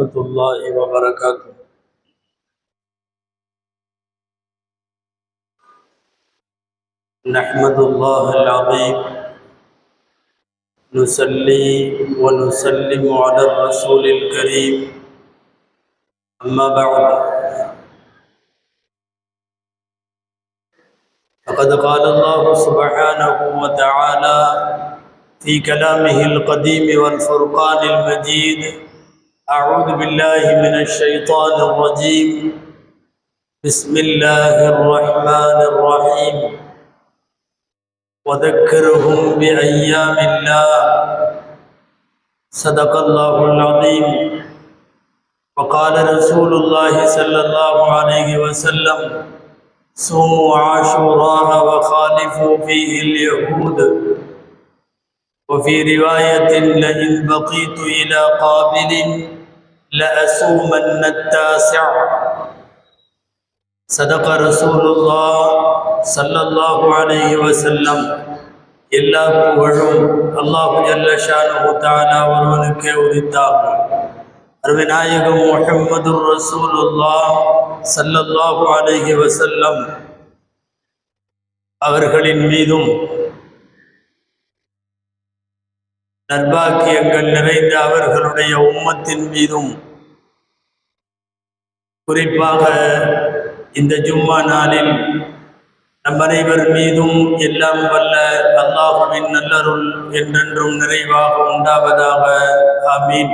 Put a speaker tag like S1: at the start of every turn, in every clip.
S1: ورحمة الله وبركاته. نحمد الله العظيم. نصلي ونسلم على الرسول الكريم. أما بعد. فقد قال الله سبحانه وتعالى في كلامه القديم والفرقان المجيد أعوذ بالله من الشيطان الرجيم. بسم الله الرحمن الرحيم. وذكرهم بأيام الله. صدق الله العظيم. وقال رسول الله صلى الله عليه وسلم صوموا عاشوراء وخالفوا فيه اليهود. وفي رواية لئن بقيت إلى قابل لأصومن التاسع صدق رسول الله صلى الله عليه وسلم எல்லா புகழும் அல்லாஹு ஜல்ல ஷானு தாலா ஒருவனுக்கே உரித்தாகும் அருவிநாயகம் முஹம்மது ரசூலுல்லா சல்லல்லாஹு அலைஹி வசல்லம் அவர்களின் மீதும் நற்பாக்கியங்கள் நிறைந்த அவர்களுடைய உம்மத்தின் மீதும் குறிப்பாக இந்த ஜும்மா நாளில் நம் அனைவர் மீதும் எல்லாம் வல்ல அல்லாஹுவின் நல்லருள் என்றென்றும் நிறைவாக உண்டாவதாக. ஆமீன்.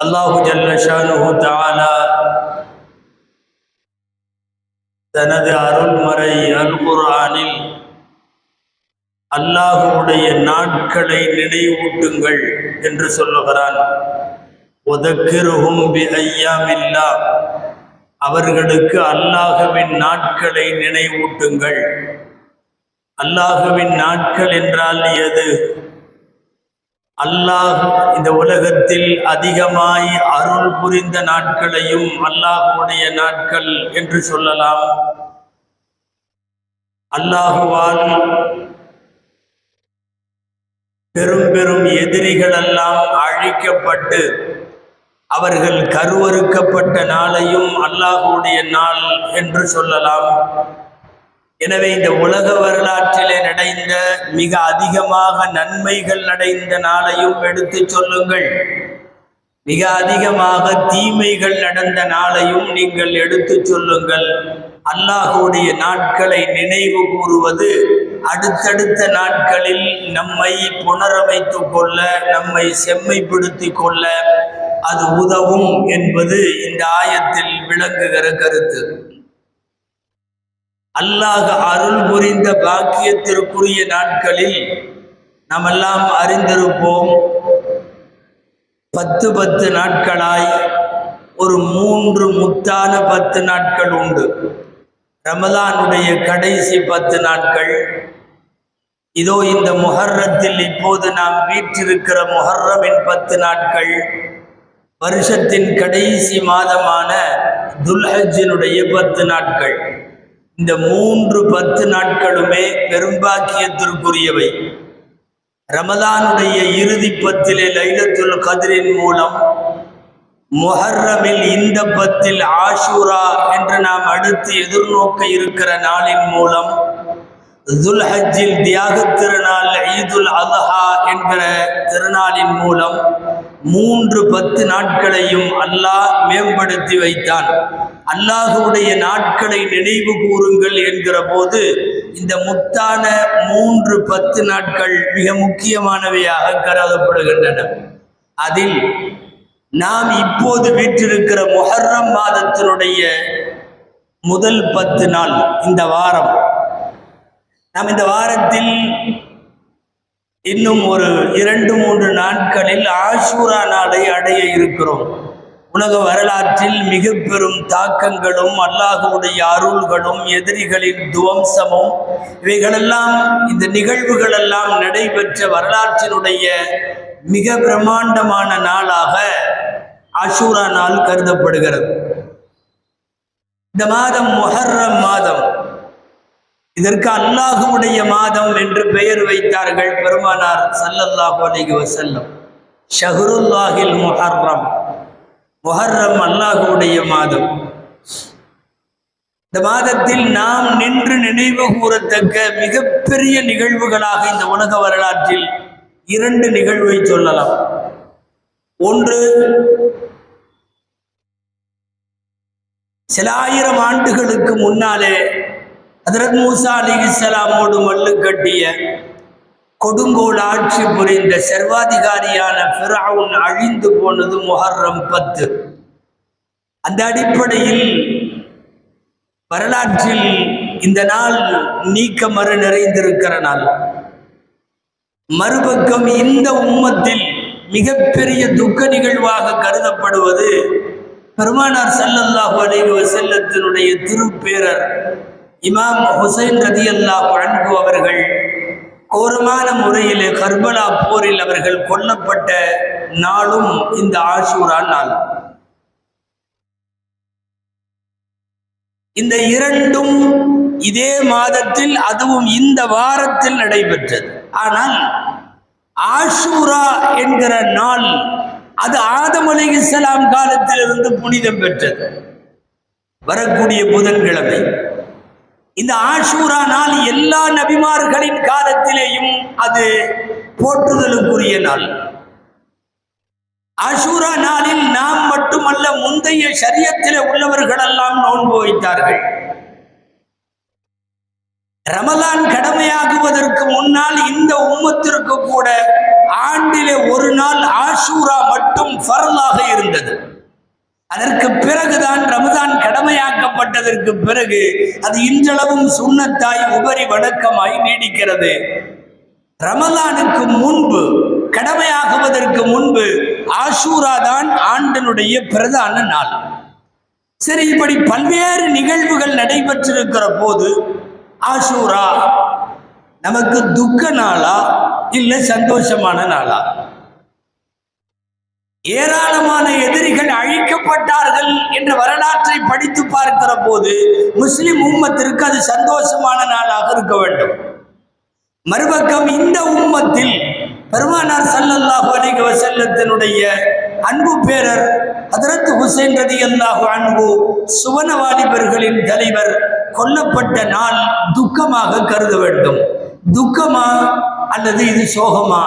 S1: அல்லாஹு ஜல்லஷானு தாலா தனது அருள்மறை அல் குர்ஆனில் அல்லாஹுடைய நாட்களை நினைவூட்டுங்கள் என்று சொல்லுகிறான். ஐயாமில்லா அவர்களுக்கு அல்லாஹுவின் நாட்களை நினைவூட்டுங்கள். அல்லாஹுவின் நாட்கள் என்றால் எது? அல்லாஹ் இந்த உலகத்தில் அதிகமாய் அருள் புரிந்த நாட்களையும் அல்லாஹுடைய நாட்கள் என்று சொல்லலாம். அல்லாஹுவால் பெரும் பெரும் எதிரிகளெல்லாம் அழிக்கப்பட்டு அவர்கள் கருவறுக்கப்பட்ட நாளையும் அல்லாஹுடைய நாள் என்று சொல்லலாம். எனவே இந்த உலக வரலாற்றிலே நடைந்த மிக அதிகமாக நன்மைகள் நடைந்த நாளையும் எடுத்து சொல்லுங்கள். மிக அதிகமாக தீமைகள் நடந்த நாளையும் நீங்கள் எடுத்து சொல்லுங்கள். அல்லாஹுடைய நாட்களை நினைவு கூறுவது அடுத்தடுத்த நாட்களில் நம்மை புனரமைத்துக் கொள்ள நம்மை செம்மைப்படுத்திக் கொள்ள அது உதவும் என்பது இந்த ஆயத்தில் விளங்குகிற கருத்து. அல்லாஹ் அருள் புரிந்த பாக்கியத்திற்குரிய நாட்களில் நாமெல்லாம் அறிந்திருப்போம். பத்து பத்து நாட்களாய் ஒரு மூன்று முத்தான பத்து நாட்கள் உண்டு. ரமதானுடைய கடைசி பத்து நாட்கள். இதோ இந்த முஹர்ரத்தில் இப்போது நாம் வீற்றிருக்கிற முஹர்ரமின் பத்து நாட்கள். வருஷத்தின் கடைசி மாதமான துல்ஹஜினுடைய பத்து நாட்கள். இந்த மூன்று பத்து நாட்களுமே பெரும்பாக்கியத்திற்குரியவை. ரமதானுடைய இறுதி பத்திலே லைலத்துல் கதிரின் மூலம் முஹர்ரமில் இந்த பத்தில் ஆஷூரா என்று நாம் அடுத்து எதிர்நோக்க இருக்கிற நாளின் மூலம் துல்ஹஜ்ஜில் தியாக திருநாள் ஈதுல் அல்ஹா என்கிற திருநாளின் மூலம் மூன்று பத்து நாட்களையும் அல்லாஹ் மேம்படுத்தி வைத்தான். அல்லாஹுடைய நாட்களை நினைவு கூறுங்கள் என்கிற போது இந்த முத்தான மூன்று பத்து நாட்கள் மிக முக்கியமானவையாக கருதப்படுகின்றன. அதில் நாம் இப்போது வீற்றிருக்கிற முஹர்ரம் மாதத்தினுடைய முதல் பத்து நாள் இந்த வாரம். நாம் இந்த வாரத்தில் இன்னும் ஒரு இரண்டு மூன்று நாட்களில் ஆஷூரா நாளை அடைய இருக்கிறோம். உலக வரலாற்றில் மிக பெரும் தாக்கங்களும் அல்லாஹுடைய அருள்களும் எதிரிகளின் துவம்சமும் இவைகளெல்லாம் இந்த நிகழ்வுகளெல்லாம் நடைபெற்ற வரலாற்றினுடைய மிக பிரம்மாண்டமான நாளாக ஆஷூரா நாள் கருதப்படுகிறது. இந்த மாதம் மொஹர்ரம் மாதம். இதற்கு அல்லாஹுடைய மாதம் என்று பெயர் வைத்தார்கள் பெருமானார் சல்லல்லாஹு அலைஹி வஸல்லம். ஷஹ்ருல்லாஹில் முஹர்ரம். முஹர்ரம் அல்லாஹுவுடைய மாதம். இந்த மாதத்தில் நாம் நின்று நினைவு கூறத்தக்க மிகப்பெரிய நிகழ்வுகளாக இந்த உலக வரலாற்றில் இரண்டு நிகழ்வை சொல்லலாம். ஒன்று சில ஆயிரம் ஆண்டுகளுக்கு முன்னாலே அதரத் மூசா அலி இஸ்லாமோடு மல்லு கட்டிய கொடுங்கோல் ஆட்சி புரிந்த சர்வாதிகாரியான பிராவுன் அழிந்து போனது முஹர்ரம் பத்து. அந்த அடிப்படையில் வரலாற்றில் இந்த நாள் நீக்க மறு நிறைந்திருக்கிற நாள். மறுபக்கம் இந்த உம்மத்தில் மிகப்பெரிய துக்க நிகழ்வாக கருதப்படுவது பெருமானார் ஸல்லல்லாஹு அலைஹி வஸல்லத்தினுடைய திருப்பேரர் இமாம் ஹுசைன் ரதியல்லாஹு அன்பு அவர்கள் கோரமான முறையில் கர்பலா போரில் அவர்கள் கொல்லப்பட்ட நாளும் இந்த ஆஷூரா நாள். இந்த இரண்டும் இதே மாதத்தில் அதுவும் இந்த வாரத்தில் நடைபெற்றது. ஆனால் ஆஷூரா என்கிற நாள் அது ஆதம் அலைஹிஸ்ஸலாம் காலத்திலிருந்து புனிதம் பெற்றது. வரக்கூடிய புதன்கிழமை. இந்த ஆஷூரா நாள் எல்லா நபிமார்களின் காலத்திலேயும் அது போற்றுதலுக்குரிய நாள். ஆஷூரா நாளில் நாம் மட்டுமல்ல முந்தைய சரியத்தில் உள்ளவர்களெல்லாம் நோன்பு வைத்தார்கள். ரமலான் கடமையாகுவதற்கு முன்னால் இந்த உம்மத்திற்கு கூட ஆண்டிலே ஒரு நாள் ஆஷூரா மட்டும் ஃபரலாக இருந்தது. அதற்கு பிறகுதான் ரமதான் கடமையாக்கப்பட்டதற்கு பிறகு அது இன்றளவும் சுண்ணத்தாய் உபரி வணக்கமாய் நீடிக்கிறது. ரமதானுக்கு முன்பு கடமையாகுவதற்கு முன்பு ஆஷூரா தான் ஆண்டனுடைய பிரதான நாள். சரி இப்படி பல்வேறு நிகழ்வுகள் நடைபெற்றிருக்கிற போது ஆஷூரா நமக்கு துக்க நாளா இல்லை சந்தோஷமான நாளா? ஏராளமான எதிரிகள் அழிக்கப்பட்டார்கள் என்ற வரலாற்றை படித்து பார்க்கிற போது முஸ்லிம் உம்மத்திற்கு அது சந்தோஷமான நாளாக இருக்க வேண்டும். மறுபக்கம் இந்த உம்மத்தில் பெருமானார் சல்லல்லாஹு அலிக வசல்லத்தினுடைய அன்பு பேரர் ஹதரத் ஹுசைன் ரதியல்லாஹு அன்பு சுவன வாலிபர்களின் தலைவர் கொல்லப்பட்ட நாள் துக்கமாக கருத வேண்டும். துக்கமா அல்லது இது சோகமா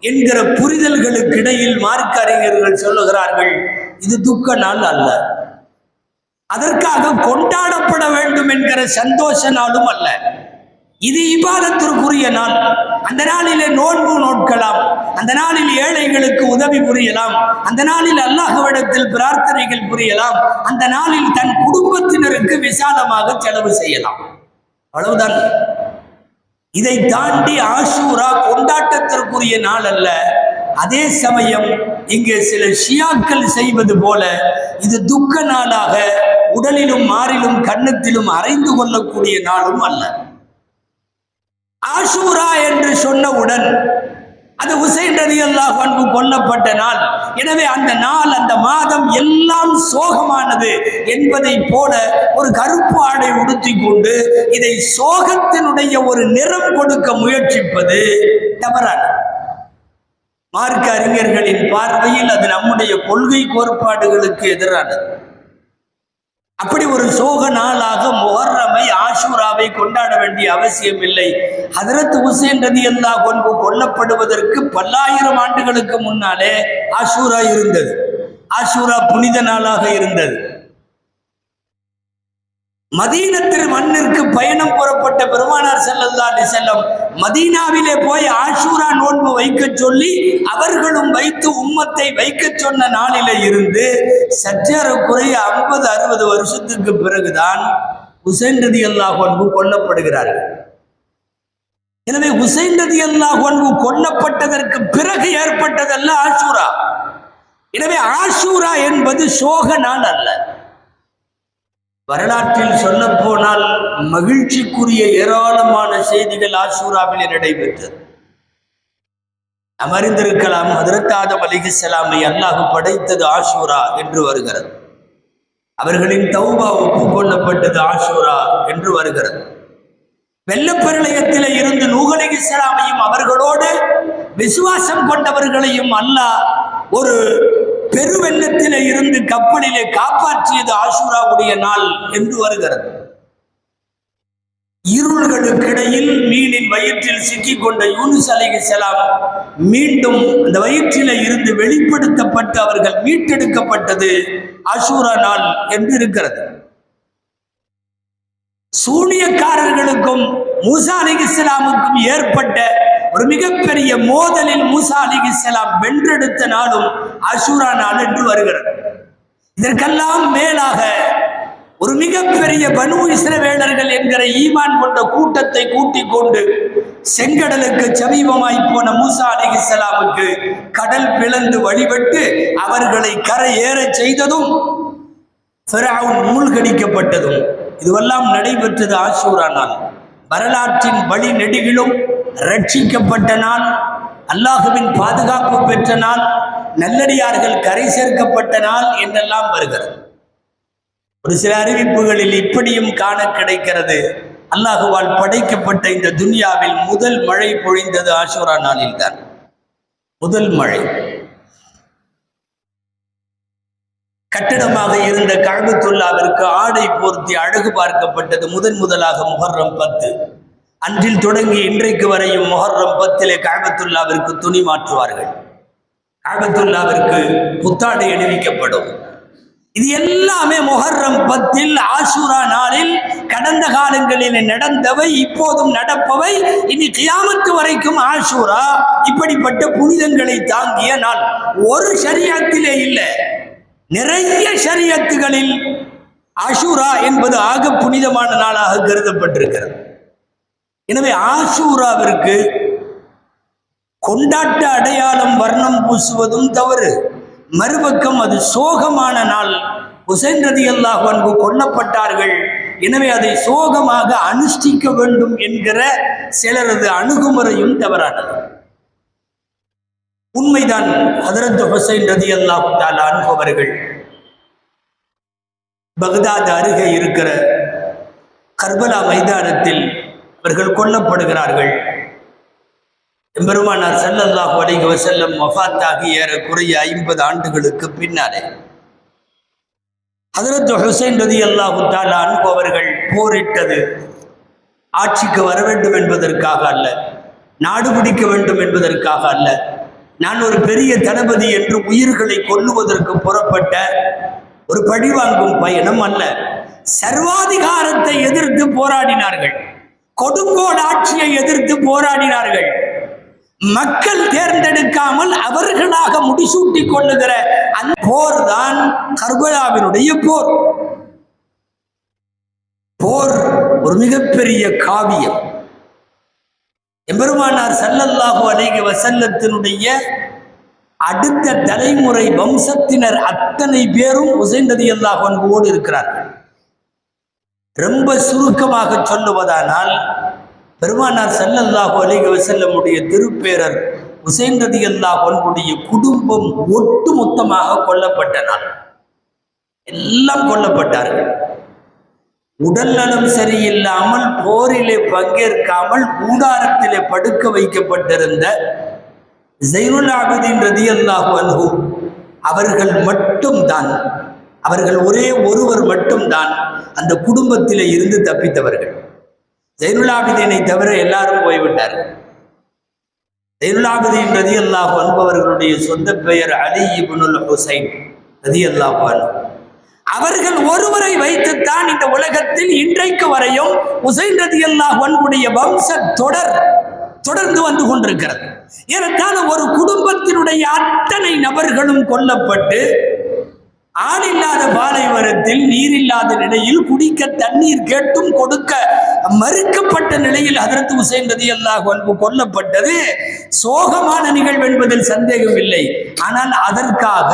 S1: என்கிற புரிதல்களுக்கு இடையில் மார்க்க அறிஞர்கள் சொல்லுகிறார்கள் இது துக்க நாள் அல்ல. அதற்காக கொண்டாடப்பட வேண்டும் என்கிற சந்தோஷ நாளும் அல்ல. இது இபாதத்திற்குரிய நாள். அந்த நாளிலே நோன்பு நோட்கலாம் அந்த நாளில் ஏழைகளுக்கு உதவி புரியலாம். அந்த நாளில் அல்லாஹ்விடத்தில் பிரார்த்தனைகள் புரியலாம். அந்த நாளில் தன் குடும்பத்தினருக்கு விசாலமாக செலவு செய்யலாம். அவ்வளவுதான். இதை தாண்டி ஆஷூரா கொண்டாட்டத்திற்குரிய நாள் அல்ல. அதே சமயம் இங்கே சில ஷியாக்கள் செய்வது போல இது துக்க நாளாக உடலிலும் மாறிலும் கன்னத்திலும் அறைந்து கொள்ளக்கூடிய நாளும் அல்ல. ஆஷூரா என்று சொன்னவுடன் அது உசைன் ரதி அல்லாஹ் கொல்லப்பட்ட நாள். எனவே அந்த நாள் அந்த மாதம் எல்லாம் சோகமானது என்பதை போல ஒரு கருப்பு ஆடை உடுத்தி கொண்டு இதை சோகத்தினுடைய ஒரு நிறம் கொடுக்க முயற்சிப்பது தவறான மார்க்க அறிஞர்களின் பார்வையில் அது நம்முடைய கொள்கை கோட்பாடுகளுக்கு எதிரானது. அப்படி ஒரு சோக நாளாக முகர்றமை ஆஷூராவை கொண்டாட வேண்டிய அவசியம் இல்லை. ஹதரத் உசேன் ரதி அல்லா கொன்பு கொல்லப்படுவதற்கு பல்லாயிரம் ஆண்டுகளுக்கு முன்னாலே ஆஷூரா இருந்தது. ஆஷூரா புனித நாளாக இருந்தது. மதீனத்தில் மண்ணிற்கு பயணம் புறப்பட்ட பெருமானார் ஸல்லல்லாஹு செல்லம் மதீனாவிலே போய் ஆஷூரா நோன்பு வைக்க சொல்லி அவர்களும் வைத்து உம்மத்தை வைக்க சொன்ன நாளில இருந்து சற்றேறக்குறைய ஐம்பது அறுபது வருஷத்துக்கு பிறகுதான் ஹுசைன் ரதி அல்லாஹ் அன்பு கொல்லப்படுகிறார்கள். எனவே ஹுசைன் ரதி அல்லாஹ் அன்பு கொல்லப்பட்டதற்கு பிறகு ஏற்பட்டதல்ல ஆஷூரா. எனவே ஆஷூரா என்பது சோக நாள் அல்ல. வரலாற்றில் சொல்ல போனால் மகிழ்ச்சிக்குரிய ஏராளமான செய்திகள் ஆஷூராவிலே நடைபெற்றது. அமர்ந்திருக்கலாம் அறிந்திருக்கலாம் ஹதரத் ஆதம் அல்லாஹ் படைத்தது ஆஷூரா என்று வருகிறது. அவர்களின் தௌபா ஒப்புக்கொள்ளப்பட்டது ஆஷூரா என்று வருகிறது. வெள்ளப்பெருளையத்திலே இருந்து நூகலை இஸ்லாமையும் அவர்களோடு விசுவாசம் கொண்டவர்களையும் அல்லாஹ் ஒரு பெருவெள்ளத்தில் இருந்து கப்பலிலே காப்பாற்றியது ஆஷூராவுடைய நாள் என்று வருகிறது. இருள்களுக்கிடையில் மீனின் வயிற்றில் சிக்கிக் கொண்ட யூனுஸ் செலாம் மீண்டும் அந்த வயிற்றில இருந்து வெளிப்படுத்தப்பட்டு அவர்கள் மீட்டெடுக்கப்பட்டது அசூரா நாள் என்று இருக்கிறது. சூனியக்காரர்களுக்கும் மூசா அலிகிஸ்லாமுக்கும் ஏற்பட்ட ஒரு மிகப்பெரிய மோதலில் மூசா அலிகிஸ்லாம் வென்றெடுத்த நாளும் அசூரா நாள் என்று வருகிறது. இதற்கெல்லாம் மேலாக ஒரு மிகப்பெரிய பனு இஸ்ரவேலர்கள் என்கிற ஈமான் கொண்ட கூட்டத்தை கூட்டிக் கொண்டு செங்கடலுக்கு சமீபமாய் போன மூசா அலிகிஸ்லாமுக்கு கடல் பிளந்து வழிபட்டு அவர்களை கரை ஏற செய்ததும் மூழ்கடிக்கப்பட்டதும். இதுவெல்லாம் நடைபெற்றது ஆசூரா நாள். வரலாற்றின் வழி நெடுகிலும் ரட்சிக்கப்பட்ட நாள் அல்லாஹுவின் பாதுகாப்பு பெற்ற நாள் நல்லடியார்கள் கரை சேர்க்கப்பட்ட நாள் என்றெல்லாம் வருகிறது. ஒரு சில அறிவிப்புகளில் இப்படியும் காண கிடைக்கிறது. அல்லாஹுவால் படைக்கப்பட்ட இந்த துனியாவில் முதல் மழை பொழிந்தது ஆஷூரா நாளில்தான். முதல் மழை. கட்டிடமாக இருந்த கழகத்துல்லாவிற்கு ஆடை போர்த்தி அழகு பார்க்கப்பட்டது முதன் முதலாக முஹர்ரம் பத்து. அன்றில் தொடங்கி இன்றைக்கு வரையும் முகர்ரம் பத்திலே கழகத்துல்லாவிற்கு துணி மாற்றுவார்கள். கழகத்துல்லாவிற்கு புத்தாடை அணிவிக்கப்படும். இது எல்லாமே மொஹர்ரம் பத்தில் ஆஷூரா நாளில் கடந்த காலங்களில் நடந்தவை இப்போதும் நடப்பவை. இனி கியாமத்து வரைக்கும் ஆஷூரா இப்படிப்பட்ட புனிதங்களை தாங்கிய நாள். ஒரு ஷரியத்திலே இல்லை. நிறைய சரியத்துகளில் ஆஷூரா என்பது ஆக புனிதமான நாளாக கருதப்பட்டிருக்கிறது. எனவே ஆஷூராவிற்கு கொண்டாட்ட அடையாளம் வர்ணம் பூசுவதும் தவறு. மறுபக்கம் அது சோகமான நாள். ஹுசைன் ரதி அல்லாஹ் அன்பு கொல்லப்பட்டார்கள். எனவே அதை சோகமாக அனுஷ்டிக்க வேண்டும் என்கிற சிலரது அணுகுமுறையும் தவறானது. உண்மைதான் ஹதரத் ஹுசைன் ரதி அல்லாஹு தாலா அன்பவர்கள் பக்தாத் அருகே இருக்கிற கர்பலா மைதானத்தில் அவர்கள் கொல்லப்படுகிறார்கள். எம்பெருமானார் ஸல்லல்லாஹு அலைஹி செல்லம் வஃத்தாகி ஏறக்குறைய ஐம்பது ஆண்டுகளுக்கு பின்னாலே. ஹதரத் ஹுசைன் ரதி அல்லாஹு தாலா அன்பவர்கள் போரிட்டது. ஆட்சிக்கு வர வேண்டும் என்பதற்காக அல்ல நாடு பிடிக்க வேண்டும் என்பதற்காக அல்ல. நான் ஒரு பெரிய தளபதி என்று உயிர்களை கொல்லுவதற்கு புறப்பட்ட ஒரு பழிவாங்கும் பயணம் அல்ல. சர்வாதிகாரத்தை எதிர்த்து போராடினார்கள். கொடுங்கோல் ஆட்சியை எதிர்த்து போராடினார்கள். மக்கள் தேர்ந்தெடுக்காமல் அவர்களாக முடிசூட்டிக் கொள்ளுகிற அந்த போர் தான் கர்பலாவினுடைய போர். போர் ஒரு மிகப்பெரிய காவியம். எம்பெருமானார் சல்லல்லாஹு அலைஹி வசல்லத்தினுடைய அடுத்த தலைமுறை வம்சத்தினர் அத்தனை பேரும் உசைன் ரலியல்லாஹு அன்ஹுவோடு இருக்கிறார்கள். ரொம்ப சுருக்கமாக சொல்லுவதானால் பெருமானார் செல்லல்லாஹோ அலைஹி வஸல்லமுடைய திருப்பேரர் உசைன் ரலியல்லாஹு அன்ஹுடைய குடும்பம் ஒட்டு மொத்தமாக கொல்லப்பட்டனர். எல்லாம் கொல்லப்பட்டார்கள். உடல் நலம் சரியில்லாமல் போரிலே பங்கேற்காமல் கூடாரத்திலே படுக்க வைக்கப்பட்டிருந்த ஜைனுல் ரதி அல்லாஹு அன்ஹு அவர்கள் மட்டும்தான். அவர்கள் ஒரே ஒருவர் மட்டும்தான் அந்த குடும்பத்திலே இருந்து தப்பித்தவர்கள். ஜைனுல் தவிர எல்லாரும் போய்விட்டார்கள் ஜைனுல் ரதி ரதியல்லாஹு அன்ஹு சொந்த பெயர் அலி இபுனுல் ஹுசைன் ரதியல்லாஹு அன்ஹு. அவர்கள் ஒருவரை வைத்துத்தான் இந்த உலகத்தில் இன்றைக்கு வரையும் உசைன் ரதி அல்லாஹ் வம்ச தொடர் தொடர்ந்து வந்து கொண்டிருக்கிறது. ஏறத்தாழ ஒரு குடும்பத்தினுடைய அத்தனை நபர்களும் கொல்லப்பட்டு ஆள் இல்லாத பாலைவனத்தில் நீர் இல்லாத நிலையில் குடிக்க தண்ணீர் கேட்டும் கொடுக்க மறுக்கப்பட்ட நிலையில் ஹதரத் உசைன் ரதி அல்லாஹ் அன்பு கொல்லப்பட்டது. சோகமான நிகழ்வு என்பதில் சந்தேகம் இல்லை ஆனால் அதற்காக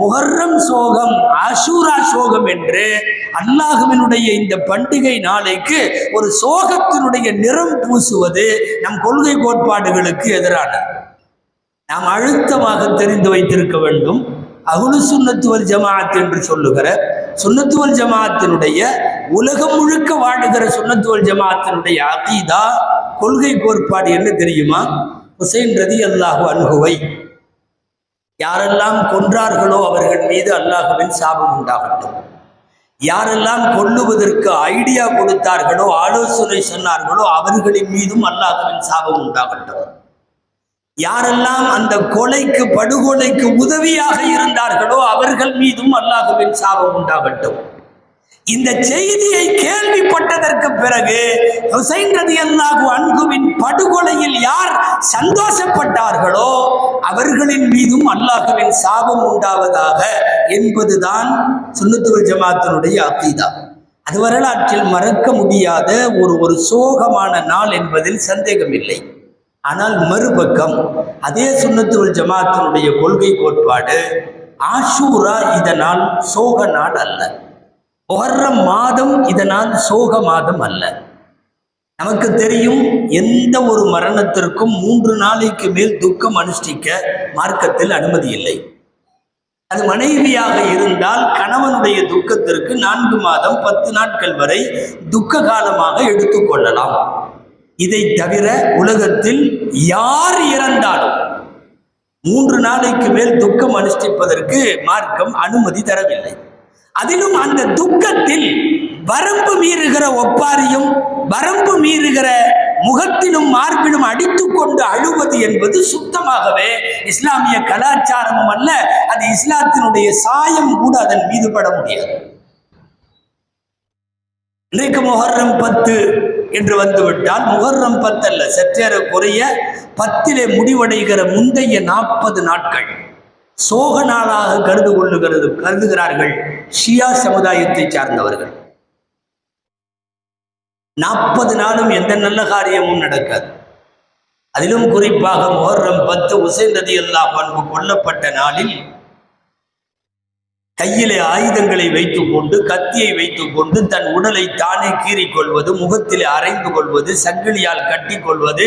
S1: முஹர்ரம் சோகம் ஆஷூரா சோகம் என்று அல்லாஹுவினுடைய இந்த பண்டிகை நாளைக்கு ஒரு சோகத்தினுடைய நிறம் பூசுவது நம் கொள்கை கோட்பாடுகளுக்கு எதிரான. நாம் அழுத்தமாக தெரிந்து வைத்திருக்க வேண்டும். அகுலு சுன்னத்துவல் ஜமாஅத் என்று சொல்லுகிற சுன்னத்துவல் ஜமாஅத்தினுடைய உலகம் முழுக்க வாழுகிற சுன்னத்துவல் ஜமாத்தினுடைய அகீதா கொள்கை கோட்பாடு என்ன தெரியுமா? ஹுசைன் ரதி அல்லாஹு அன்ஹுவை. யாரெல்லாம் கொன்றார்களோ அவர்கள் மீது அல்லாஹுவின் சாபம் உண்டாகட்டும். யாரெல்லாம் கொல்லுவதற்கு ஐடியா கொடுத்தார்களோ ஆலோசனை சொன்னார்களோ அவர்களின் மீதும் அல்லாஹுவின் சாபம் உண்டாகட்டும். யாரெல்லாம் அந்த கொலைக்கு படுகொலைக்கு உதவியாக இருந்தார்களோ அவர்கள் மீதும் அல்லாஹுவின் சாபம் உண்டாகட்டும். இந்த செய்தியை கேள்விப்பட்டதற்கு பிறகு ஹுசைன் ரதி அல்லாஹு அன்புவின் படுகொலையில் யார் சந்தோஷப்பட்டார்களோ அவர்களின் மீதும் அல்லாஹுவின் சாபம் உண்டாவதாக என்பதுதான் சுன்னத்துவல் ஜமாத்தினுடைய அக்கீதா அது வரலாற்றில் மறக்க முடியாத ஒரு ஒரு சோகமான நாள் என்பதில் சந்தேகமில்லை. ஆனால் மறுபக்கம் அதே சுண்ணத்துவல் ஜமாத்தினுடைய கொள்கை கோட்பாடு ஆஷூரா இதனால் சோக நாள் அல்ல. முஹர்ரம் மாதம் இதனால் சோக மாதம் அல்ல. நமக்கு தெரியும் எந்த ஒரு மரணத்திற்கும் மூன்று நாளைக்கு மேல் துக்கம் அனுஷ்டிக்க மார்க்கத்தில் அனுமதி இல்லை. அது மனைவியாக இருந்தால் கணவனுடைய துக்கத்திற்கு நான்கு மாதம் பத்து நாட்கள் வரை துக்க காலமாக எடுத்துக்கொள்ளலாம் இதை தவிர உலகத்தில் யார் இறந்தாலும் மூன்று நாளைக்கு மேல் துக்கம் அனுஷ்டிப்பதற்கு மார்க்கம் அனுமதி தரவில்லை. அதிலும் அந்த துக்கத்தில் வரம்பு மீறுகிற ஒப்பாரியும் வரம்பு மீறுகிற முகத்திலும் மார்பிலும் அடித்துக்கொண்டு அழுவது என்பது சுத்தமாகவே இஸ்லாமிய கலாச்சாரமும் அல்ல அது இஸ்லாத்தினுடைய சாயம் கூட அதன் மீது பட முடியாது. இன்றைக்கு முகர்றம் பத்து என்று வந்துவிட்டால் முஹர்ரம் பத்து அல்ல சற்றேற குறைய பத்திலே முடிவடைகிற முந்தைய நாற்பது நாட்கள். சோக நாளாக கருது கொள்ளுகிறது கருதுகிறார்கள் ஷியா சமுதாயத்தை சார்ந்தவர்கள். நாற்பது நாளும் எந்த நல்ல காரியமும் நடக்காது. அதிலும் குறிப்பாக முஹர்ரம் பத்து உசைன் ரதி அல்லாஹ் பண்பு கொல்லப்பட்ட நாளில் கையிலே ஆயுதங்களை வைத்துக் கொண்டு கத்தியை வைத்துக் கொண்டு தன் உடலை தானே கீறிக்கொள்வது முகத்திலே அரைந்து கொள்வது சங்கிலியால் கட்டி கொள்வது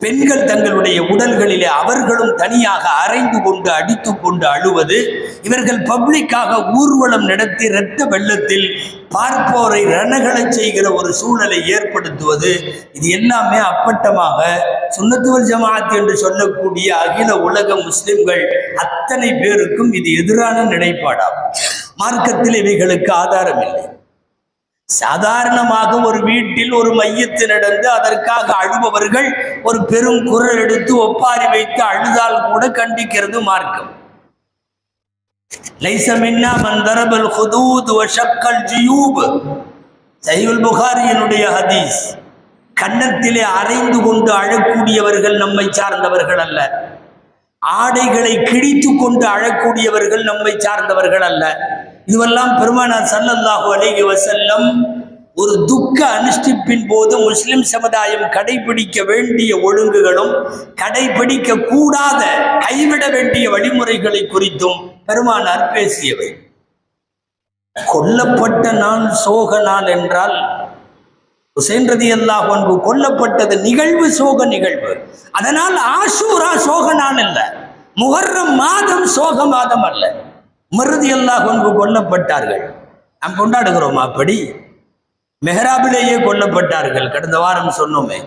S1: பெண்கள் தங்களுடைய உடல்களிலே அவர்களும் தனியாக அரைந்து கொண்டு அடித்து கொண்டு அழுவது இவர்கள் பப்ளிக்காக ஊர்வலம் நடத்தி இரத்த வெள்ளத்தில் பார்ப்போரை ரணகலை செய்கிற ஒரு சூழலை ஏற்படுத்துவது இது எல்லாமே அப்பட்டமாக சுண்ணத்துவல் ஜமாத் என்று சொல்லக்கூடிய அகில உலக முஸ்லிம்கள் அத்தனை பேருக்கும் இது எதிரான நிலைப்பாடாகும். மார்க்கத்தில் இவைகளுக்கு ஆதாரம் இல்லை சாதாரணமாக ஒரு வீட்டில் ஒரு மையத்து நடந்து அதற்காக அழுபவர்கள் ஒரு பெரும் குரல் எடுத்து ஒப்பாரி வைத்து அழுதால் கூட கண்டிக்கிறது மார்க்கம். லைஸ மந்தரபல் ஹுதூத் வ ஜியூப். ஹதீஸ். கன்னத்திலே அரைந்து கொண்டு அழக்கூடியவர்கள் நம்மை சார்ந்தவர்கள் அல்ல. ஆடைகளை கிழித்து கொண்டு அழக்கூடியவர்கள் நம்மை சார்ந்தவர்கள் அல்ல. இதுவெல்லாம் பெருமானார் சல்லல்லாஹு அலைஹி வசல்லம் ஒரு துக்க அனுஷ்டிப்பின் போது முஸ்லிம் சமுதாயம் கடைபிடிக்க வேண்டிய ஒழுங்குகளும் கடைபிடிக்க கூடாத கைவிட வேண்டிய வழிமுறைகளை குறித்தும் பெருமானார் பேசியவை. கொல்லப்பட்ட நான் சோக நாள் என்றால் ஹுசைன் ரதி அல்லாஹ் கொல்லப்பட்டது நிகழ்வு சோக நிகழ்வு. அதனால் ஆஷூரா சோக நாள் அல்ல. முஹர்ரம் மாதம் சோக மாதம் அல்ல. மருதி அல்லாஹ் கொண்டு கொல்லப்பட்டார்கள். நாம் கொண்டாடுகிறோம் அப்படி. மெஹராபிலேயே கொல்லப்பட்டார்கள். கடந்த வாரம் சொன்னோமே.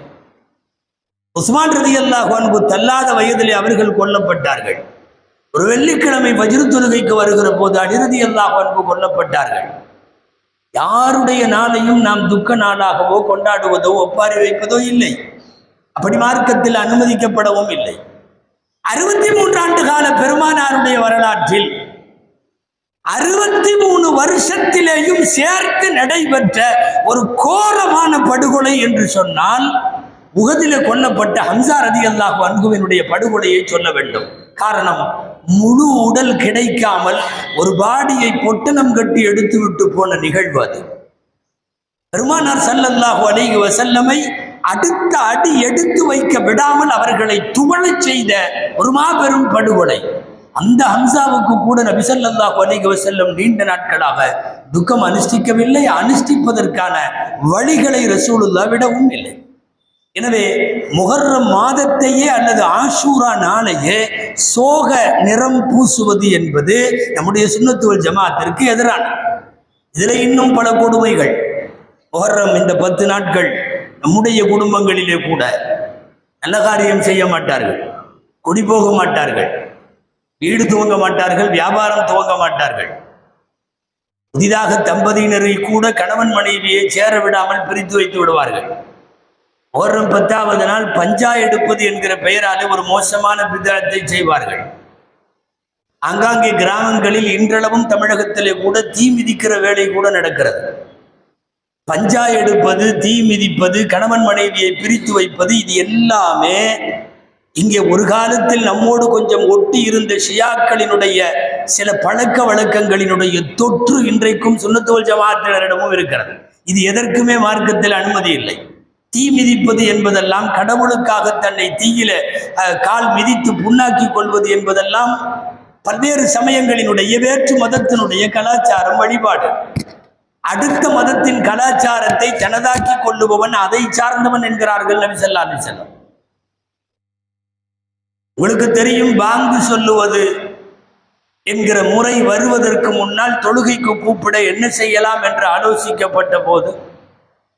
S1: உஸ்மான் ரதி அல்லாஹ் அன்பு தள்ளாத வயதிலே அவர்கள் கொல்லப்பட்டார்கள். ஒரு வெள்ளிக்கிழமை வஜ்ரு தொழுகைக்கு வருகிற போது அனிருதி அல்லாஹ் அன்பு கொல்லப்பட்டார்கள். யாருடைய நாளையும் நாம் துக்க நாளாகவோ கொண்டாடுவதோ ஒப்பாரி வைப்பதோ இல்லை. அப்படி மார்க்கத்தில் அனுமதிக்கப்படவும் இல்லை. அறுபத்தி மூன்றாண்டு கால பெருமானாருடைய வரலாற்றில் அறுபத்தி மூணு வருஷத்திலேயும் சேர்த்து நடைபெற்ற ஒரு கோரமான படுகொலை என்று சொன்னால் உகதில கொல்லப்பட்ட ஹம்சா ரதி அல்லாஹ் அன்புவினுடைய படுகொலையை சொல்ல வேண்டும். காரணம் முழு உடல் கிடைக்காமல் ஒரு பாடியை பொட்டணம் கட்டி எடுத்து விட்டு போன நிகழ்வு அது. பெருமானார் சல்லல்லாஹு அலைஹி வசல்லமை அடுத்த அடி எடுத்து வைக்க விடாமல் அவர்களை துவளச் செய்த ஒரு மாபெரும் படுகொலை. அந்த ஹம்சாவுக்கு கூட நபி ஸல்லல்லாஹு அலைஹி நீண்ட நாட்களாக துக்கம் அனுஷ்டிக்கவில்லை. அனுஷ்டிப்பதற்கான வழிகளை ரசூலுல்லா விடவும் இல்லை. எனவே முகர்ற மாதத்தையே அல்லது ஆஷூரா நாளையே சோக நிறம் பூசுவது என்பது நம்முடைய சுண்ணத்துவல் ஜமாத்திற்கு எதிரான இதில் இன்னும் பல கொடுமைகள். முகர்ரம் இந்த பத்து நாட்கள் நம்முடைய குடும்பங்களிலே கூட நல்ல காரியம் செய்ய மாட்டார்கள். குடி போக மாட்டார்கள். வீடு துவங்க மாட்டார்கள் வியாபாரம் துவங்க மாட்டார்கள். புதிதாக தம்பதியினரை கூட கணவன் மனைவியை சேர விடாமல் பிரித்து வைத்து விடுவார்கள். ஓரம் பத்தாவது நாள் பஞ்சா எடுப்பது என்கிற பெயராலே ஒரு மோசமான பிதாத்தை செய்வார்கள். ஆங்காங்கே கிராமங்களில் இன்றளவும் தமிழகத்திலே கூட தீ மிதிக்கிற வேலை கூட நடக்கிறது. பஞ்சா எடுப்பது தீ மிதிப்பது கணவன் மனைவியை பிரித்து வைப்பது இது எல்லாமே இங்கே ஒரு காலத்தில் நம்மோடு கொஞ்சம் ஒட்டி இருந்த ஷியாக்களினுடைய சில பழக்க வழக்கங்களினுடைய தொற்று இன்றைக்கும் சுண்ணத்துவல் ஜமாத்தினரிடமும் இருக்கிறது. இது எதற்குமே மார்க்கத்தில் அனுமதி இல்லை. தீ மிதிப்பது என்பதெல்லாம் கடவுளுக்காக தன்னை தீயில கால் மிதித்து புண்ணாக்கி கொள்வது என்பதெல்லாம் பல்வேறு சமயங்களினுடைய வேற்று மதத்தினுடைய கலாச்சாரம் வழிபாடு. அடுத்த மதத்தின் கலாச்சாரத்தை தனதாக்கி கொள்ளுபவன் அதை சார்ந்தவன் என்கிறார்கள் நபி ஸல்லல்லாஹு அலைஹி உங்களுக்கு தெரியும் பாங்கு சொல்லுவது என்கிற முறை வருவதற்கு முன்னால் தொழுகைக்கு கூப்பிட என்ன செய்யலாம் என்று ஆலோசிக்கப்பட்ட போது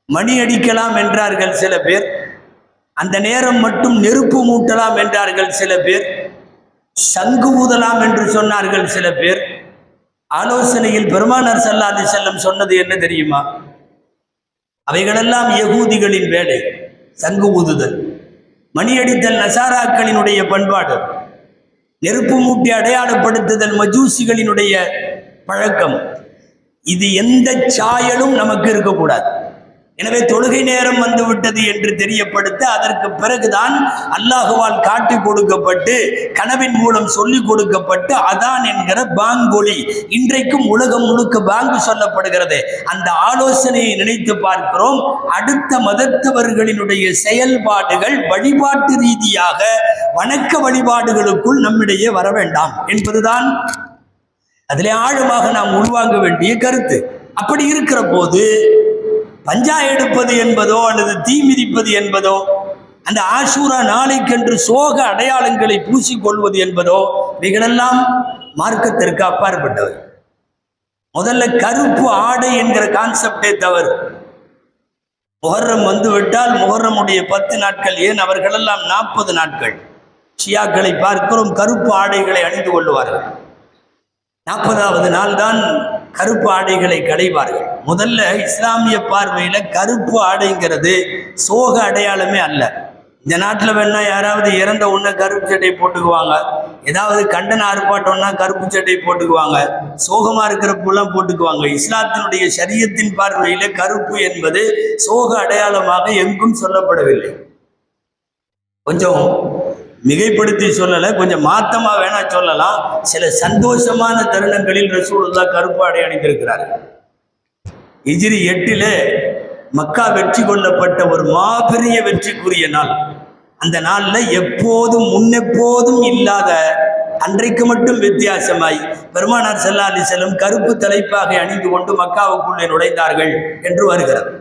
S1: மணி அடிக்கலாம் என்றார்கள் சில பேர். அந்த நேரம் மட்டும் நெருப்பு மூட்டலாம் என்றார்கள் சில பேர். சங்கு ஊதலாம் என்று சொன்னார்கள் சில பேர். ஆலோசனையில் பெருமானார் ஸல்லல்லாஹு செல்லம் சொன்னது என்ன தெரியுமா? அவைகளெல்லாம் யகூதிகளின் வேலை சங்கு ஊதுதல். மணியடித்தல் நசாராக்களினுடைய பண்பாடு நெருப்பு மூட்டி அடையாளப்படுத்துதல் மஜூசிகளினுடைய பழக்கம். இது எந்த சாயலும் நமக்கு இருக்கக்கூடாது. எனவே தொழுகை நேரம் வந்துவிட்டது என்று தெரியப்படுத்த அதற்கு பிறகுதான் அல்லாஹுவால் காட்டி கொடுக்கப்பட்டு கனவின் மூலம் சொல்லிக் கொடுக்கப்பட்டு அதான் என்கிற பாங்கொலி. இன்றைக்கும் உலகம் முழுக்க பாங்கு சொல்லப்படுகிறது. அந்த ஆலோசனையை நினைத்து பார்க்கிறோம். அடுத்த மதத்தவர்களினுடைய செயல்பாடுகள் வழிபாட்டு ரீதியாக வணக்க வழிபாடுகளுக்குள் நம்மிடையே வர வேண்டாம் என்பதுதான் அதிலே ஆழமாக நாம் உள்வாங்க வேண்டிய கருத்து. அப்படி இருக்கிற போது பஞ்சா எடுப்பது என்பதோ அல்லது தீ மிதிப்பது என்பதோ அந்த ஆசூரா நாளைக்கென்று சோக அடையாளங்களை பூசிக்கொள்வது என்பதோ இவைகளெல்லாம் மார்க்கத்திற்கு அப்பாற்பட்டவை. முதல்ல கருப்பு ஆடை என்கிற கான்செப்டே தவறு. முகர்ரம் வந்துவிட்டால் முகர்ரமுடைய பத்து நாட்கள் ஏன் அவர்களெல்லாம் நாற்பது நாட்கள்? ஷியாக்களை பார்க்கிறோம் கருப்பு ஆடைகளை அணிந்து கொள்வார்கள். நாற்பதாவது நாள் தான் கருப்பு ஆடைகளை களைவார்கள். முதல்ல இஸ்லாமிய பார்வையில் கருப்பு ஆடைங்கிறது சோக அடையாளமே அல்ல. இந்த நாட்டில் வேணா யாராவது இறந்த உடனே கருப்பு சட்டை போட்டுக்குவாங்க. ஏதாவது கண்டன ஆர்ப்பாட்டம்னா கருப்பு சட்டை போட்டுக்குவாங்க. சோகமாக இருக்கிறப்பெல்லாம் போட்டுக்குவாங்க. இஸ்லாத்தினுடைய சரியத்தின் பார்வையில் கருப்பு என்பது சோக அடையாளமாக எங்கும் சொல்லப்படவில்லை. கொஞ்சம் மிகைப்படுத்தி சொல்லலை கொஞ்சம் மாத்தமாக வேணா சொல்லலாம். சில சந்தோஷமான தருணங்களில் ரசூலுல்லா கருப்பாடை அணிந்திருக்கிறார். இஜிரி எட்டிலே மக்கா வெற்றி கொள்ளப்பட்ட ஒரு மாபெரிய வெற்றிக்குரிய நாள். அந்த நாளில் எப்போதும் முன்னெப்போதும் இல்லாத அன்றைக்கு மட்டும் வித்தியாசமாய் பெருமானார் ஸல்லல்லாஹு செல்லும் கருப்பு தலைப்பாகை அணிந்து கொண்டு மக்காவுக்குள்ளே நுழைந்தார்கள் என்று வருகிறது.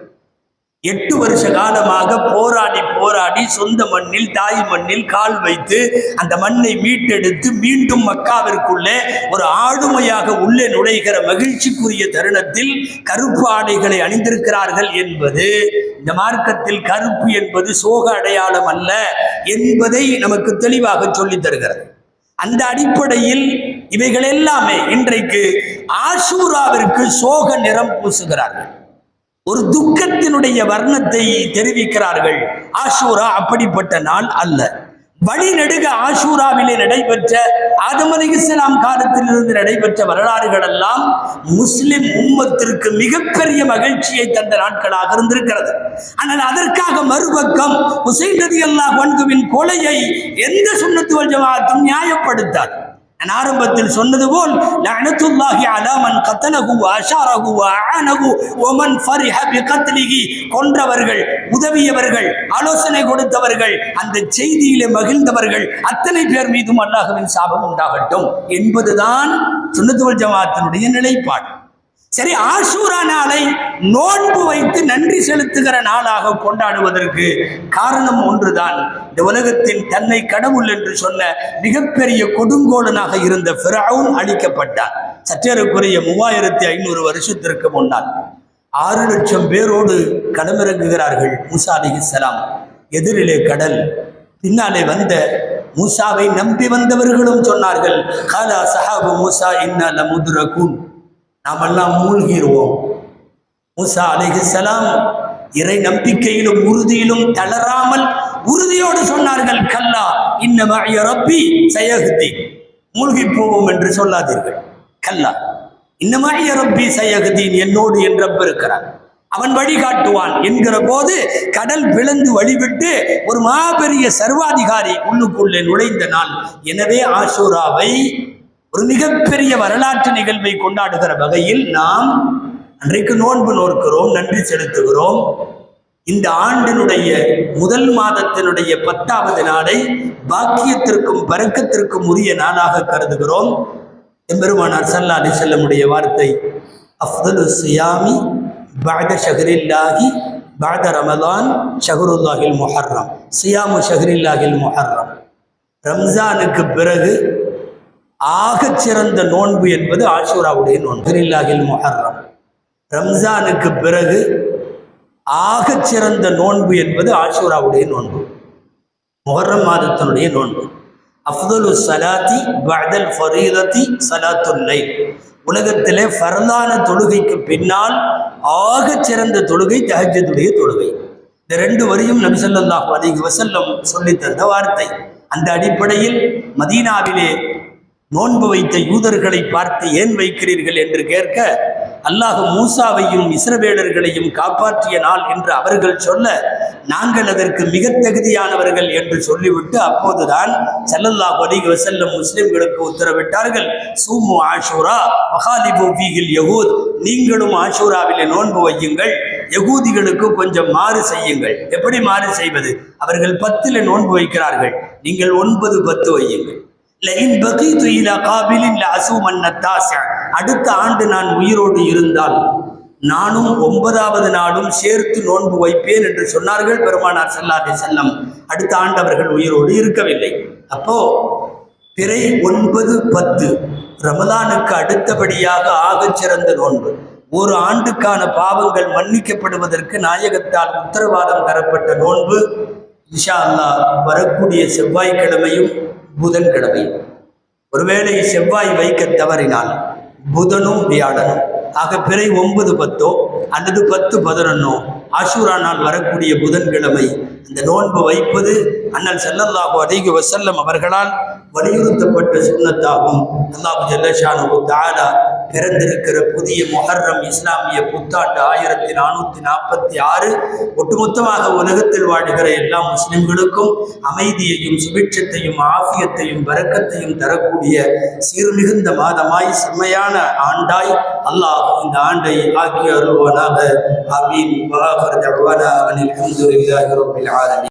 S1: எட்டு வருஷ காலமாக போராடி போராடி சொந்த மண்ணில் தாய் மண்ணில் கால் வைத்து அந்த மண்ணை மீட்டெடுத்து மீண்டும் மக்காவிற்குள்ளே ஒரு ஆளுமையாக உள்ளே நுழைகிற மகிழ்ச்சிக்குரிய தருணத்தில் கருப்பு ஆடைகளை அணிந்திருக்கிறார்கள் என்பது இந்த மார்க்கத்தில் கருப்பு என்பது சோக அடையாளம் அல்ல என்பதை நமக்கு தெளிவாக சொல்லித் தருகிறது. அந்த அடிப்படையில் இவைகள் எல்லாமே இன்றைக்கு ஆசூராவிற்கு சோக நிறம் பூசுகிறார்கள். ஒரு துக்கத்தினுடைய வர்ணத்தை தெரிவிக்கிறார்கள். ஆஷூரா அப்படிப்பட்ட நாள் அல்ல. வழிநெடுக ஆஷூராவிலே நடைபெற்ற ஆதம் அலி இஸ்லாம் காலத்திலிருந்து நடைபெற்ற வரலாறுகள் எல்லாம் முஸ்லிம் உம்மத்திற்கு மிகப்பெரிய மகிழ்ச்சியை தந்த நாட்களாக இருந்திருக்கிறது. ஆனால் அதற்காக மறுபக்கம் ஹுசைன் ரதி அல்லா வன்குவின் கொலையை எந்த சுண்ணத்துவல் ஜமாத்தும் நியாயப்படுத்தார் நான் ஆரம்பத்தில் சொன்னது போல் லஅனத்துல்லாஹி அலா மன் கத்தலஹு வ அஷாரஹு வ அஆனஹு ஃபரிஹ பிகத்லிஹி. கொன்றவர்கள் உதவியவர்கள் ஆலோசனை கொடுத்தவர்கள் அந்த செய்தியிலே மகிழ்ந்தவர்கள் அத்தனை பேர் மீதும் அல்லாஹ்வின் சாபம் உண்டாகட்டும் என்பதுதான் சுன்னத்துவல் ஜமாத்தினுடைய நிலைப்பாடு. சரி ஆசூரா நாளை நோன்பு வைத்து நன்றி செலுத்துகிற நாளாக கொண்டாடுவதற்கு காரணம் ஒன்றுதான். இந்த உலகத்தின் தன்னை கடவுள் என்று சொன்ன மிகப்பெரிய கொடுங்கோலனாக இருந்த பிறவும் அழிக்கப்பட்டார் சற்றேறக்குரிய மூவாயிரத்தி ஐநூறு வருஷத்திற்கு முன்னால் ஆறு லட்சம் பேரோடு களமிறங்குகிறார்கள் மூசா சலாம். எதிரிலே கடல் பின்னாலே வந்த மூசாவை நம்பி வந்தவர்களும் சொன்னார்கள் காலா சஹாபு மூசா இன்ன லமுதுரகூன். நாமெல்லாம் மூழ்கிடுவோம் மூசா அலைஹிஸ்ஸலாம் இறை நம்பிக்கையிலும் உறுதியிலும் தளராமல் உறுதியோடு சொன்னார்கள் கல்லா இன்னமாய ரப்பி சயகுதி மூழ்கி போவோம் என்று சொல்லாதீர்கள். கல்லா இன்னமாய ரப்பி சயகுதீன் என்னோடு என் ரப் இருக்கிறான். அவன் வழிகாட்டுவான் என்கிற போது கடல் பிளந்து வழிவிட்டு ஒரு மாபெரிய சர்வாதிகாரி உள்ளுக்குள்ளே நுழைந்த நாள். எனவே ஆஷூராவை ஒரு மிகப்பெரிய வரலாற்று நிகழ்வை கொண்டாடுகிற வகையில் நாம் அன்றைக்கு நோன்பு நோக்கிறோம் நன்றி செலுத்துகிறோம். இந்த ஆண்டினுடைய முதல் மாதத்தினுடைய பத்தாவது நாளை பாக்கியத்திற்கும் பறக்கத்திற்கும் உரிய நாளாக கருதுகிறோம். எம்பெருமானார் சல்லா அலி செல்லமுடைய வார்த்தை அஃதலு சியாமி பாத ஷஹரில்லாஹி பாத ரமதான் ஷஹருல்லாஹில் மொஹர்ரம். சியாமு ஷஹரில்லாஹில் மொஹர்ரம். ரம்ஜானுக்கு பிறகு ஆகச் சிறந்த நோன்பு என்பது ஆஷூராவுடைய நோன்பு. ஷஹரில்லாஹில் முஹர்ரம். ரம்ஜானுக்கு பிறகு ஆகச் சிறந்த நோன்பு என்பது ஆஷூராவுடைய நோன்பு. முஹர்ரம் மாதத்தினுடைய நோன்பு. அஃதலு சலாத்தி பதல் ஃபரீதத்தி சலாத்துல்லை உலகத்திலே ஃபர்லான தொழுகைக்கு பின்னால் ஆகச் சிறந்த தொழுகை தஹஜ்ஜுடைய தொழுகை. இந்த ரெண்டு வரியும் நபி ஸல்லல்லாஹு வசல்லம் சொல்லித்தந்த தந்த வார்த்தை. அந்த அடிப்படையில் மதீனாவிலே நோன்பு வைத்த யூதர்களை பார்த்து ஏன் வைக்கிறீர்கள் என்று கேட்க அல்லாஹ் மூசாவையும் இஸ்ரவேலர்களையும் காப்பாற்றிய நாள் என்று அவர்கள் சொல்ல நாங்கள் அதற்கு மிக தகுதியானவர்கள் என்று சொல்லிவிட்டு அப்போதுதான் செல்லல்லா வலிக வஸல்லம் முஸ்லிம்களுக்கு உத்தரவிட்டார்கள் சூமு ஆஷூரா மகாலிபு ஃபீகில் யகூத். நீங்களும் ஆஷூராவிலே நோன்பு வையுங்கள் யகூதிகளுக்கு கொஞ்சம் மாறு செய்யுங்கள். எப்படி மாறு செய்வது? அவர்கள் பத்தில் நோன்பு வைக்கிறார்கள் நீங்கள் ஒன்பது பத்து வையுங்கள். காபிலின் அடுத்த ஆண்டு நான் உயிரோடு இருந்தால் நானும் ஒன்பதாவது நாளும் சேர்த்து நோன்பு வைப்பேன் என்று சொன்னார்கள் பெருமானார் செல்லாதே செல்லம் அடுத்த ஆண்டு அவர்கள் உயிரோடு இருக்கவில்லை. அப்போ பிறை ஒன்பது பத்து ரமலானுக்கு அடுத்தபடியாக ஆகச் சிறந்த நோன்பு. ஒரு ஆண்டுக்கான பாவங்கள் மன்னிக்கப்படுவதற்கு நாயகத்தால் உத்தரவாதம் தரப்பட்ட நோன்பு இஷா அல்லா வரக்கூடிய செவ்வாய்க்கிழமையும் புதன்கிழமை ஒருவேளை செவ்வாய் வைக்க தவறினால் புதனும் வியாழனும். ஆக பிறை ஒன்பது பத்தோ அல்லது பத்து பதினொன்னோ அசுரானால் நாள் வரக்கூடிய புதன்கிழமை இந்த நோன்பு வைப்பது அண்ணல் செல்லல்லாஹு அதிக வசல்லம் அவர்களால் வலியுறுத்தப்பட்ட சுண்ணத்தாகும் அல்லாஹு ஜல்லஷானு தாலா பிறந்திருக்கிற புதிய மொஹர்ரம் இஸ்லாமிய புத்தாண்டு ஆயிரத்தி நானூற்றி நாற்பத்தி ஆறு. ஒட்டுமொத்தமாக உலகத்தில் வாழ்கிற எல்லா முஸ்லிம்களுக்கும் அமைதியையும் சுபிட்சத்தையும் ஆஃபியத்தையும் வரக்கத்தையும் தரக்கூடிய சீர்மிகுந்த மாதமாய் செம்மையான ஆண்டாய் அல்லாஹ் இந்த ஆண்டை ஆக்கி அருள்வானாக. ஆமீன். வாஹர் தஅவானா அனில் ஆலமீன்.